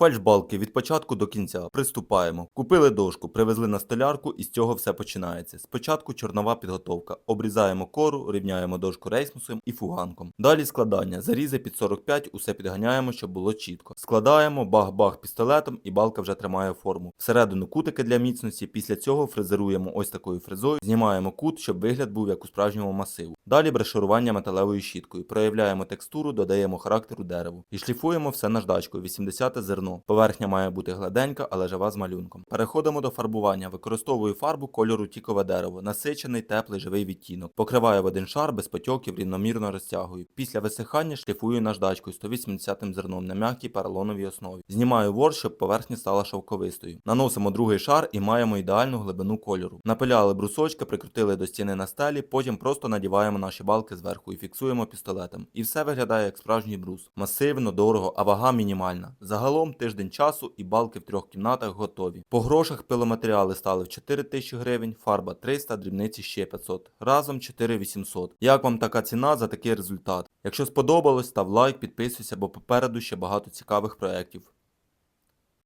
Фальшбалки від початку до кінця. Приступаємо. Купили дошку, привезли на столярку і з цього все починається. Спочатку чорнова підготовка. Обрізаємо кору, рівняємо дошку рейсмусом і фуганком. Далі складання. Зарізи під 45, усе підганяємо, щоб було чітко. Складаємо бах-бах пістолетом і балка вже тримає форму. Всередину кутики для міцності. Після цього фрезеруємо ось такою фрезою, знімаємо кут, щоб вигляд був як у справжнього масиву. Далі брешурування металевою щіткою. Проявляємо текстуру, додаємо характеру дереву. І шліфуємо все наждачкою 80 зерно. Поверхня має бути гладенька, але жива з малюнком. Переходимо до фарбування. Використовую фарбу кольору тікове дерево, насичений, теплий, живий відтінок. Покриваю в один шар без потьоків, рівномірно розтягую. Після висихання шліфую наждачкою 180 зерном на м'якій поролоновій основі. Знімаю ворс, щоб поверхня стала шовковистою. Наносимо другий шар і маємо ідеальну глибину кольору. Напиляли брусочки, прикрутили до стіни на стелі, потім просто надіваємо наші балки зверху і фіксуємо пістолетом. І все виглядає як справжній брус. Масивно, дорого, а вага мінімальна. Загалом тиждень часу і балки в трьох кімнатах готові. По грошах пиломатеріали стали в 4 тисячі гривень, фарба 300, дрібниці ще 500. Разом 4800. Як вам така ціна за такий результат? Якщо сподобалось, став лайк, підписуйся, бо попереду ще багато цікавих проєктів.